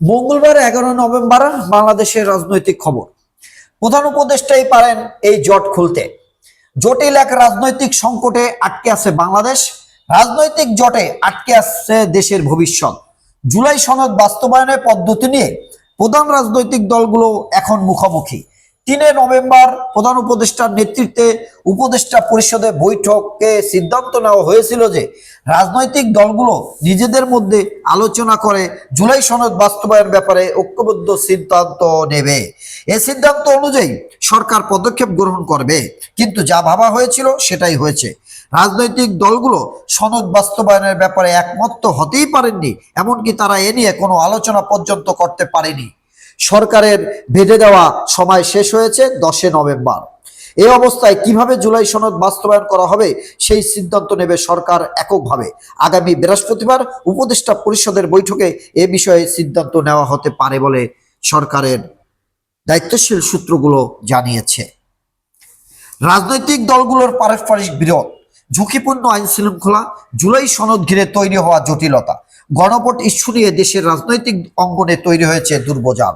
মঙ্গলবার এগারো নভেম্বর, বাংলাদেশের রাজনৈতিক খবর। প্রধান উপদেষ্টাই পারেন এই জট খুলতে। জটিল এক রাজনৈতিক সংকটে আটকে আছে বাংলাদেশ। রাজনৈতিক জটে আটকে আসছে দেশের ভবিষ্যৎ। জুলাই সনদ বাস্তবায়নের পদ্ধতি নিয়ে প্রধান রাজনৈতিক দলগুলো এখন মুখোমুখি। তিনে নভেম্বর প্রধান উপদেষ্টার নেতৃত্বে উপদেষ্টা পরিষদের বৈঠকে সিদ্ধান্ত নেওয়া হয়েছিল যে রাজনৈতিক দলগুলো নিজেদের মধ্যে আলোচনা করে জুলাই সনদ বাস্তবায়ন ব্যাপারে ঐক্যবদ্ধ সিদ্ধান্ত নেবে। এ সিদ্ধান্ত অনুযায়ী সরকার পদক্ষেপ গ্রহণ করবে। কিন্তু যা ভাবা হয়েছিল সেটাই হয়েছে। রাজনৈতিক দলগুলো সনদ বাস্তবায়নের ব্যাপারে একমত হতেই পারেননি, এমনকি তারা এ নিয়ে কোনো আলোচনা পর্যন্ত করতে পারেনি। সরকারের বেঁধে দেওয়া সময় শেষ হয়েছে দশে নভেম্বর। এই অবস্থায় কীভাবে জুলাই সনদ বাস্তবায়ন করা হবে সেই সিদ্ধান্ত নেবে সরকার এককভাবে। আগামী বৃহস্পতিবার উপদেষ্টা পরিষদের বৈঠকে এ বিষয়ে সিদ্ধান্ত নেওয়া হতে পারে বলে সরকারের দায়িত্বশীল সূত্রগুলো জানিয়েছে। রাজনৈতিক দলগুলোর পারস্পরিক বিরোধ, ঝুঁকিপূর্ণ আইন শৃঙ্খলা, জুলাই সনদ ঘিরে তৈরি হওয়া জটিলতা, গণভোট ইস্যু নিয়ে দেশের রাজনৈতিক অঙ্গনে তৈরি হয়েছে দুর্বজাল।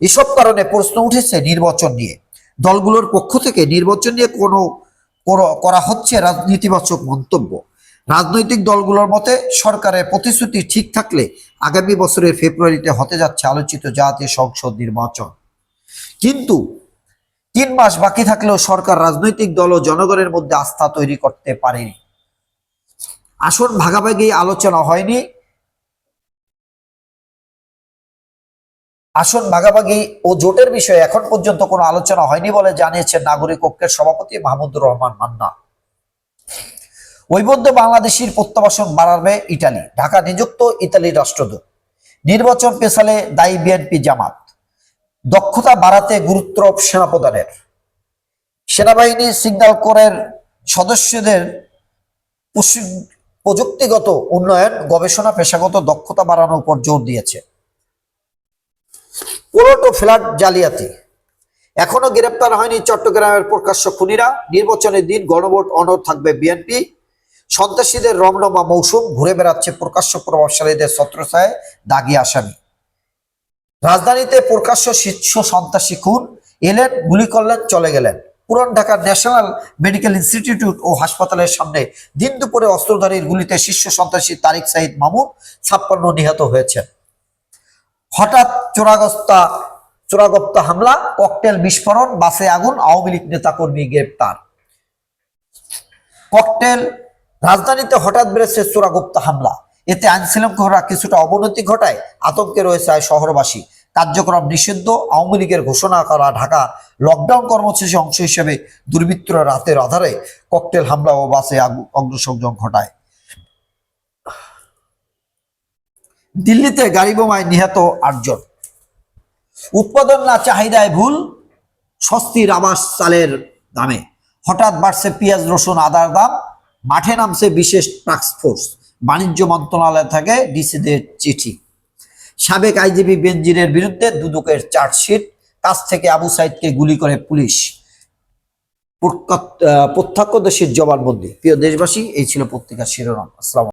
এসব কারণে প্রশ্ন উঠেছে নির্বাচন নিয়ে। দলগুলোর পক্ষ থেকে নির্বাচন নিয়ে কোনো করা হচ্ছে রাজনীতিবাচক মন্তব্য। রাজনৈতিক দলগুলোর মতে সরকারের প্রতিশ্রুতি ঠিক থাকলে আগামী বছরের ফেব্রুয়ারিতে হতে যাচ্ছে আলোচিত জাতীয় সংসদ নির্বাচন। কিন্তু তিন মাস বাকি থাকলেও সরকার রাজনৈতিক দল ও জনগণের মধ্যে আস্থা তৈরি করতে পারেনি। আসন ভাগাভাগি আলোচনা হয়নি। আসন ভাগাভাগি ও জোটের বিষয়ে এখন পর্যন্ত কোনো আলোচনা হয়নি বলে জানিয়েছেন নাগরিক ঐক্যের সভাপতি মাহমুদুর রহমান মান্না। ঐবদ্ধ বাংলাদেশের প্রত্যাবাসন বাড়াবে ইটালি। ঢাকা নিযুক্ত ইতালির রাষ্ট্রদূত। নির্বাচন পেছালে দায়ী বিএনপি জামাত। দক্ষতা বাড়াতে গুরুত্ব সেনাপ্রধানের। সেনাবাহিনী সিগন্যাল কোরের সদস্যদের প্রযুক্তিগত উন্নয়ন, গবেষণা, পেশাগত দক্ষতা বাড়ানোর উপর জোর দিয়েছে। ও ফ্ল্যাট জালিয়াতি। এখনও গ্রেপ্তার হয়নি চট্টগ্রামের প্রকাশ্য খুনিরা। নির্বাচনের দিন গণভোট অনর থাকবে বিএনপি। সন্ত্রাসীদের রমরমা মৌসুম, ঘুরে বেড়াচ্ছে প্রকাশ্য প্রভাবশালীদের ছত্রছায় দাগি আসামি। রাজধানীতে প্রকাশ্য শীর্ষ সন্ত্রাসী খুন, এলেন, গুলি করলেন, চলে গেলেন। পুরান ঢাকার ন্যাশনাল মেডিকেল ইনস্টিটিউট ও হাসপাতালের সামনে দিন দুপুরে অস্ত্রধারীর গুলিতে শীর্ষ সন্ত্রাসী তারিক সাইদ মামুন ছাপ্পান্ন নিহত হয়েছেন। হঠাৎ চোরাগস্তা, চোরাগপ্তা হামলা, ককটেল বিস্ফোরণ, বাসে আগুন, আওয়ামী লীগ নেতাকর্মী গ্রেপ্তার। ককটেল রাজধানীতে হঠাৎ বেড়েছে চোরাগুপ্তা হামলা। এতে আইন শৃঙ্খলা কিছুটা অবনতি ঘটায়, আতঙ্কে রয়েছে শহরবাসী। কার্যক্রম নিষিদ্ধ, আওয়ামী লীগের ঘোষণা করা ঢাকা লকডাউন কর্মসূচি অংশ হিসেবে দুর্বৃত্তরা রাতের আধারে ককটেল হামলা ও বাসে অগ্নিসংযোগ ঘটায়। দিল্লিতে গাড়ি বোমায় নিহত আটজন। উৎপাদন না চাহিদায় ভুল, স্বস্তির আবাস চালের দামে। হঠাৎ বাড়ছে পেঁয়াজ, রসুন, আদার দাম, মাঠে নামছে বিশেষ টাস্ক ফোর্স বাণিজ্য মন্ত্রণালয় থেকে ডিসিদের চিঠি। সাবেক আইজিপি বেনজিরের বিরুদ্ধে দুদকের চার্জশিট, কাছ থেকে আবু সাইদকে গুলি করে পুলিশ। প্রত্যক্ষদর্শীর জবানবন্দি। প্রিয় দেশবাসী, এই ছিল পত্রিকার শিরোনাম। আসসালাম